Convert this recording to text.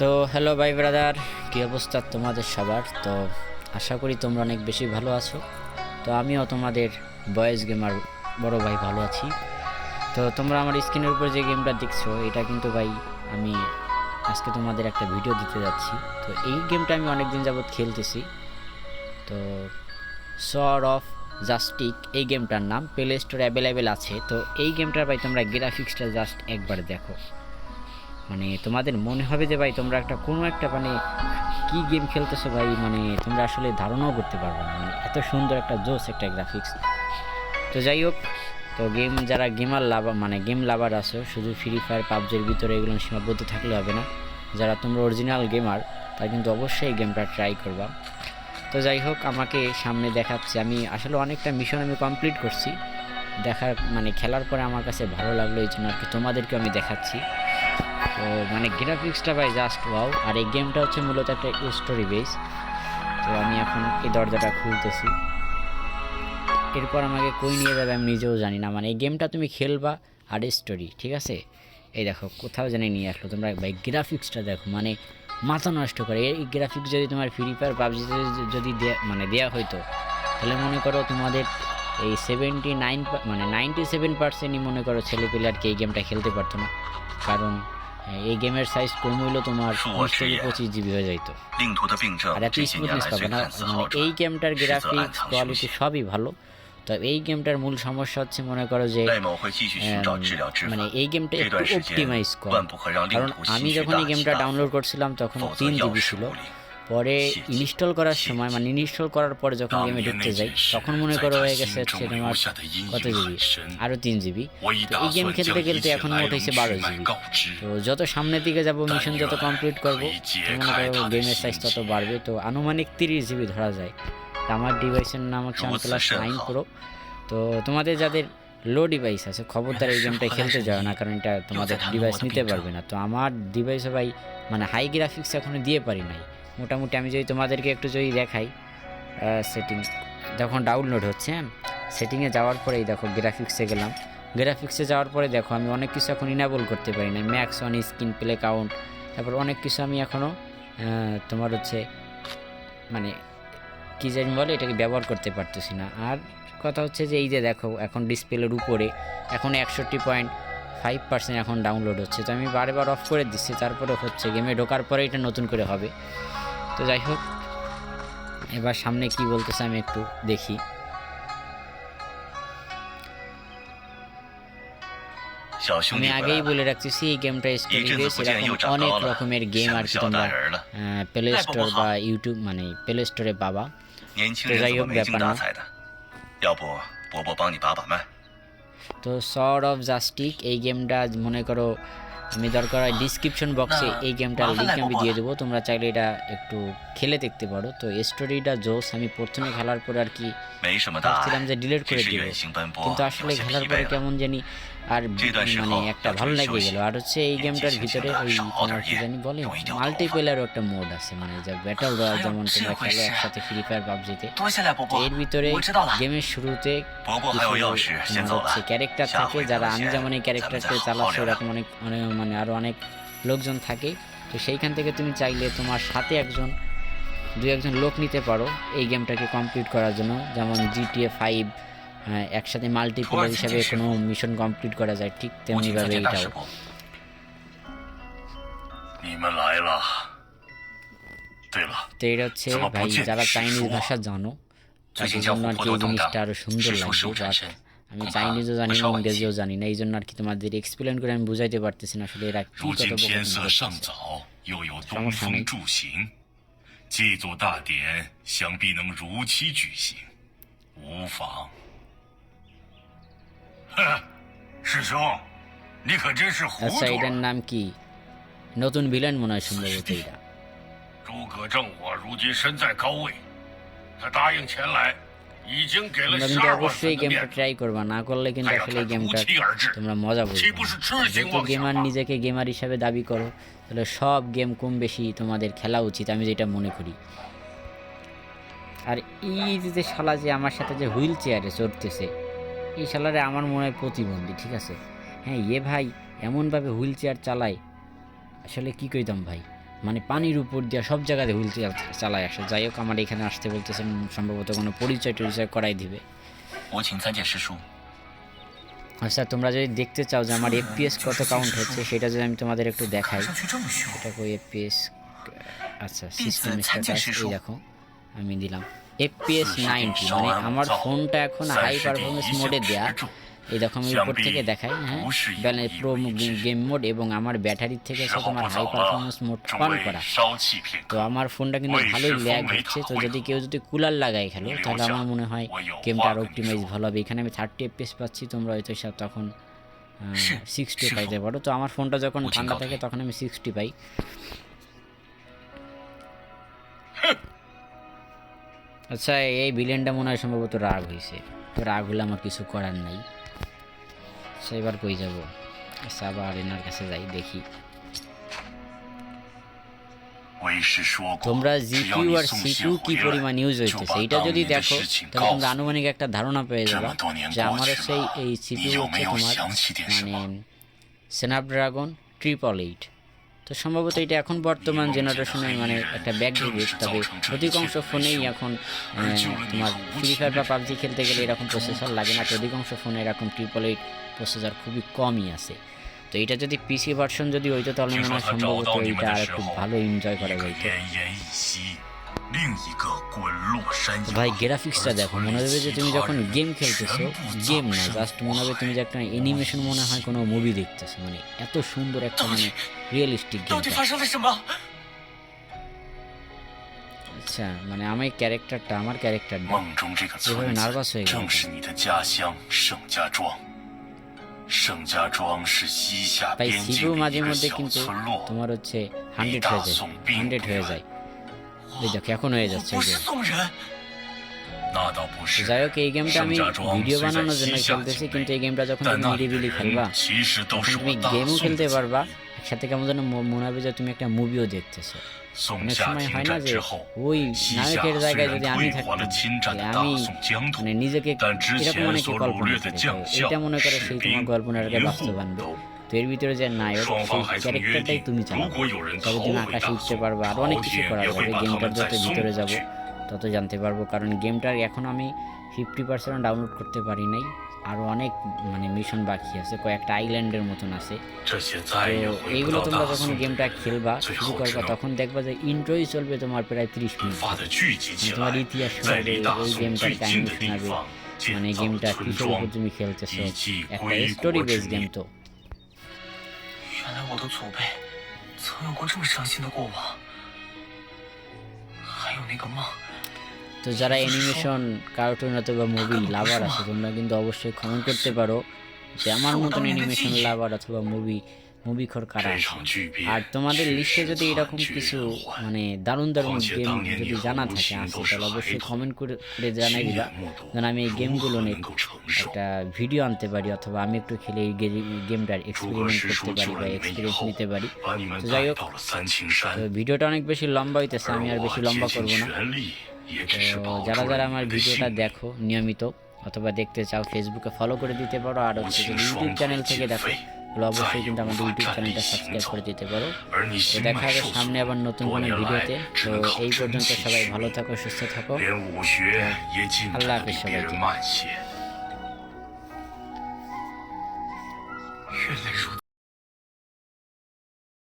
তো হ্যালো ভাই ব্রাদার কী অবস্থা তোমাদের সবার? তো আশা করি তোমরা অনেক বেশি ভালো আছো। তো আমিও তোমাদের বয়েজ গেমার বড় ভাই ভালো আছি। তো তোমরা আমার স্ক্রিনের উপর যে গেমটা দেখছ, এটা কিন্তু ভাই আমি আজকে তোমাদের একটা ভিডিও দিতে যাচ্ছি। তো এই গেমটা আমি অনেক দিন যাবৎ খেলতেছি। তো সর অফ জাস্টিক এই গেমটার নাম প্লে স্টোর অ্যাভেলেবেল আছে। তো এই গেমটার ভাই তোমরা গ্রাফিক্সটা জাস্ট একবার দেখো। মানে তোমাদের মনে হবে যে ভাই তোমরা একটা কোনো একটা মানে কি গেম খেলতেছো ভাই? মানে তোমরা আসলে ধারণাও করতে পারবে না। মানে এত সুন্দর একটা জোস একটা গ্রাফিক্স তো যাই হোক, তো গেম যারা গেমার লাভার মানে গেম লাভার আছো, শুধু ফ্রি ফায়ার পাবজির ভিতরে এগুলো সীমাবদ্ধ থাকলে হবে না। যারা তোমরা অরিজিনাল গেমার তারা কিন্তু অবশ্যই গেমটা ট্রাই করবা। তো যাই হোক, আমাকে সামনে দেখাচ্ছে। আমি আসলে অনেকটা মিশন আমি কমপ্লিট করছি। দেখার মানে খেলার পরে আমার কাছে ভালো লাগল, এই জন্য আর কি তোমাদেরকে আমি দেখাচ্ছি। তো মানে গ্রাফিক্সটা ভাই জাস্ট ওয়াও আর এই গেমটা হচ্ছে মূলত একটা স্টোরি বেস তো আমি এখন এই দরজাটা খুলতেছি। এরপর আমাকে কই নিয়ে যাবে আমি নিজেও জানি না। মানে এই গেমটা তুমি খেলবা আর স্টোরি ঠিক আছে? এই দেখো, কোথাও জানি নিয়ে আসলো। তোমরা ভাই গ্রাফিক্সটা দেখো মানে মাথা নষ্ট করে। এই গ্রাফিক্স যদি তোমার ফ্রি ফায়ার পাবজিতে যদি দেয়া- মানে দেওয়া হইতো, তাহলে মনে করো তোমাদের এই সেভেন্টি নাইন মানে নাইনটি সেভেন পার্সেন্টই মনে করো ছেলে পেলে আর কি এই গেমটা খেলতে পারতো না। কারণ হ্যাঁ, এই গেমের সাইজ কমে হইলেও তোমার বিশ পঁচিশ জিবি হয়ে যাইতো। আর এত স্মুথনেস পাবে না। মানে এই গেমটার গ্রাফিক্স কোয়ালিটি সবই ভালো। তো এই গেমটার মূল সমস্যা হচ্ছে মনে করো যে মানে এই গেমটা একটু অপটিমাইজ করা। কারণ আমি যখন এই গেমটা ডাউনলোড করছিলাম তখন তিন জিবি ছিল। পরে ইনস্টল করার সময় মানে ইনস্টল করার পর যখন গেমে ঢুকতে যাই তখন মনে করো হয়ে গেছে হচ্ছে তোমার কত জিবি আরও তিন জিবি এই গেম খেলতে খেলতে এখন মোট হয়েছে বারো জিবি তো যত সামনের দিকে যাব মিশন যত কমপ্লিট করব মনে করো গেমের সাইজ তত বাড়বে। তো আনুমানিক তিরিশ জিবি ধরা যায়। আমার ডিভাইসের নাম হচ্ছে প্লাস নাইন প্রো তো তোমাদের যাদের লো ডিভাইস আছে খবরদার এই গেমটা খেলতে যাও না কারণ এটা তোমাদের ডিভাইস নিতে পারবে না। তো আমার ডিভাইসে ভাই মানে হাই গ্রাফিক্স এখনও দিয়ে পারি নাই। মোটামুটি আমি যদি তোমাদেরকে একটু যদি দেখাই সেটিং যখন ডাউনলোড হচ্ছে হ্যাঁ সেটিংয়ে যাওয়ার পরেই দেখো গ্রাফিক্সে গেলাম। গ্রাফিক্সে যাওয়ার পরে দেখো আমি অনেক কিছু এখন ইনাবল করতে পারি না max on screen play count তারপর অনেক কিছু আমি এখনও তোমার হচ্ছে মানে কী জানি বলে এটাকে ব্যবহার করতে পারতেছি না। আর কথা হচ্ছে যে এই যে দেখো এখন ডিসপ্লের উপরে এখন একষট্টি পয়েন্ট ফাইভ পার্সেন্ট এখন ডাউনলোড হচ্ছে। তো আমি বারবার অফ করে দিচ্ছি, তারপরে হচ্ছে গেমে ঢোকার পরে এটা নতুন করে হবে। তো যাই হোক এবার সামনে কি বলতেছে আমি একটু দেখি। আমি আগেই বলে রাখতেছি এই গেমটা স্টোরি বেস অনেক রকমের গেম আর কি তোমরা প্লে স্টোর বা ইউটিউব মানে প্লে স্টোরে পাবা। যাই হোক ব্যাপার না। তো সর অফ জাস্টিক এই গেমটা মনে করো আমি দরকার হয় ডিসক্রিপশন বক্সে এই গেমটার লিঙ্ক আমি দিয়ে দেবো। তোমরা চাইলে এটা একটু খেলে দেখতে পারো। তো স্টোরিটা জোস আমি প্রথমে খেলার পরে আর কি ভাবছিলাম যে ডিলেট করে দিব। কিন্তু আসলে খেলার পরে কেমন জানি আর মানে একটা ভালো লাগে গেল। আর হচ্ছে এই গেমটার ভিতরে ওই কি জানি বলে? মাল্টিপ্লেয়ারও একটা মোড আছে মানে যে ব্যাটল রয়্যাল যেমন তোমরা খেলো একসাথে ফ্রি ফায়ার পাবজিতে। এর ভিতরে গেমের শুরুতে হচ্ছে ক্যারেক্টার থাকে যারা আমি যেমন এই ক্যারেক্টারকে চালাচ্ছি ওরকম অনেক অনেক মানে আরও অনেক লোকজন থাকে। তো সেইখান থেকে তুমি চাইলে তোমার সাথে একজন দু একজন লোক নিতে পারো এই গেমটাকে কমপ্লিট করার জন্য। যেমন জিটিএ ফাইভ হ্যাঁ, একসাথে মাল্টিপ্লেয়ার হিসাবে কোনো মিশন কমপ্লিট করা যায় ঠিক তেমনিভাবে এটাও। তো এটা হচ্ছে ভাই যারা চাইনিজ ভাষা জানো তাদের জন্য আর কি জিনিসটা আরও সুন্দর লাগছে আমি 恐怕 চাইনিজও জানি 会 না 稍微 ইংরেজিও 急。 জানি না এই জন্য আর কি তোমাদের এক্সপ্লেন করে আমি বুঝাইতে পারতেছি না আসলে এরা কি 如 কথা 今 বলতে 天色 পারতেছে। 尚早，又有 什 东 么什么 风助行，这座大典想必能如期举行，无妨。哼，师兄，你可真是糊 আচ্ছা 涂 এটার 了。 নাম কি নতুন ভিলেন মনে হয় সম্ভবত এটা 诸葛正我如今身在高位，他答应前来，已经给了 তোমরা কিন্তু অবশ্যই গেমটা ট্রাই করবা না করলে কিন্তু আসলে এই গেমটা তোমরা মজা বুঝবে গেমার নিজেকে গেমার হিসাবে দাবি করো তাহলে সব গেম কম বেশি তোমাদের খেলা উচিত আমি যেটা মনে করি। আর এই যে শালা যে আমার সাথে যে হুইল চেয়ারে চড়তেছে এই শালারে আমার মনে হয় প্রতিবন্ধী ঠিক আছে? হ্যাঁ এ ভাই এমনভাবে হুইল চেয়ার চালায় আসলে কী কইতাম ভাই? মানে পানির উপর দিয়ে সব জায়গাতে হুইল চালায় আসে। যাই হোক, আমার এখানে আসতে বলতেছেন সম্ভবত কোনো পরিচয় টরিচয় করাই দিবে। আচ্ছা তোমরা যদি দেখতে চাও যে আমার এফপিএস কত কাউন্ট হচ্ছে, সেটা যদি আমি তোমাদের একটু দেখাই। এটা কই এফপিএস আচ্ছা সিস্টেম স্ট্যাটাস এই দেখো, আমি দিলাম। এফপিএস নাইনটি মানে আমার ফোনটা এখন হাই পারফরমেন্স মোডে দেয়া। এই দেখো আমি উপর থেকে দেখাই হ্যাঁ? ব্যালেন্স প্রো গেম মোড এবং আমার ব্যাটারি থেকে এসে তোমার হাই পারফরমেন্স মোড অন করা। তো আমার ফোনটা কিন্তু ভালোই ল্যাগ হচ্ছে। তো যদি কেউ যদি কুলার লাগায় খেলো তাহলে আমার মনে হয় গেমটা আরও অপটিমাইজ ভালো হবে। এখানে আমি থার্টি এফপিএস পাচ্ছি তোমরা হয়তো সব তখন সিক্সটি পাইতে পারো। তো আমার ফোনটা যখন ঠান্ডা থাকে তখন আমি সিক্সটি পাই। আচ্ছা এই বিলিয়নটা মনে হয় সম্ভবত রাগ হয়েছে তো রাগ হলে আমার কিছু করার নাই। আচ্ছা এবার কই যাব? আচ্ছা আবার এনার কাছে যাই দেখি। তোমরা জিপিউ আর সিপিউ কি পরিমাণ ইউজ হইতেছে? এটা যদি দেখো তাহলে তোমরা আনুমানিক একটা ধারণা পেয়ে যাবে যে আমার হচ্ছে এই সিপিউ হচ্ছে তোমার মানে স্ন্যাপড্রাগন ট্রিপল এইট তো সম্ভবত এটা এখন বর্তমান জেনারেশনের মানে একটা ব্যাক ডিভিট তবে অধিকাংশ ফোনেই এখন তোমার ফ্রি ফায়ার বা পাবজি খেলতে গেলে এরকম প্রসেসর লাগে না, তো অধিকাংশ ফোনে এরকম ট্রিপল এইট প্রসেসর খুবই কমই আছে। তো এটা যদি পিসি ভার্সন যদি হইতো, তাহলে মানে সম্ভবত এটা আর একটু ভালো এনজয় করা যাইতো। 奄奄一息，另一个滚落山 তো 崖。 ভাই গ্রাফিক্সটা 而 দেখো 村 মনে 里 হবে যে 其 তুমি 他 যখন 人 গেম খেলতেছো 全部 গেম 葬 না 身 জাস্ট 火 মনে হবে তুমি যে একটা অ্যানিমেশন মনে হয় কোনো মুভি দেখতেছো মানে এত সুন্দর একটা মানে রিয়েলিস্টিক 到底 গেমটা 发生了什么？ আচ্ছা মানে আমি ক্যারেক্টারটা আমার ক্যারেক্টার 梦中这个 এভাবে 村 নার্ভাস 子 হয়ে গেল 正是你的家乡盛家庄。盛家庄是西夏 তাই 边 সিপিউ 境的 মাঝে 一个 মধ্যে 小 কিন্তু 村落。 তোমার হচ্ছে হান্ড্রেড হয়ে যায় হান্ড্রেড হয়ে যায় এই দেখো এখন হয়ে যাচ্ছে যাই হোক এই গেমটা আমি ভিডিও বানানোর জন্য খেলতেছি কিন্তু এই গেমটা যখন তুমি নিরিবিলি খেলবা তুমি গেমও খেলতে পারবা একসাথে কেমন যেন মনে হবে যে তুমি একটা মুভিও দেখতেছো। অনেক সময় হয় না যে ওই নায়কের জায়গায় যদি আমি থাকতাম আমি মানে নিজেকে এরকম অনেকে কল্পনা এটা মনে করে সেই তোমার গল্পনাটাকে বাস্তবানবে তো এর ভিতরে যে নায়ক সেই ক্যারেক্টারটাই তুমি চালাবো ততদিন আকাশে উঠতে পারবে আরও অনেক কিছু করা যাবে গেমটার যত ভিতরে যাব তত জানতে পারব। কারণ গেমটার এখন আমি ফিফটি পার্সেন্ট ডাউনলোড করতে পারি নাই। আরও অনেক মানে মিশন বাকি আছে। কয়েকটা আইল্যান্ডের মতন আছে। এইগুলো তোমরা যখন গেমটা খেলবা শুরু করবা? তখন দেখবা যে ইন্ট্রোই চলবে তোমার প্রায় ত্রিশ মিনিট। তোমার ইতিহাস শোনাবে ওই গেমটার কাহিনী শোনাবে। মানে গেমটা কিসের তুমি খেলতেছো? একটা স্টোরি বেস গেম তো। 原来我的祖辈曾有过这么伤心的过往，还有那个梦。 তো যারা অ্যানিমেশন কার্টুন অথবা মুভি লাভার আছে তোমরা কিন্তু অবশ্যই কমেন্ট করতে পারো যে আমার মতন অ্যানিমেশন লাভার অথবা মুভি মুভিখর কারা আর তোমাদের লিস্টে যদি এরকম কিছু মানে দারুণ দারুণ গেম যদি জানা থাকে আসে তাহলে অবশ্যই কমেন্ট করে জানাই দিবা। যেন আমি এই গেমগুলো নিয়ে একটা ভিডিও আনতে পারি অথবা আমি একটু খেলে এই গেমটার এক্সপেরিমেন্ট করতে পারি বা এক্সপিরিয়েন্স নিতে পারি। তো যাই হোক ভিডিওটা অনেক বেশি লম্বা হইতেছে আমি আর বেশি লম্বা করব না। তো যারা যারা আমার ভিডিওটা দেখো নিয়মিত অথবা দেখতে চাও ফেসবুকে ফলো করে দিতে পারো। আর হচ্ছে ইউটিউব চ্যানেল থেকে দেখো তাহলে অবশ্যই কিন্তু আমাদের ইউটিউব চ্যানেলটা সাবস্ক্রাইব করে দিতে পারো। তো দেখা হবে সামনে আবার নতুন কোনো ভিডিওতে তো এই পর্যন্ত সবাই ভালো থাকো সুস্থ থাকো। আল্লাহ হাফিজ সবাইকে।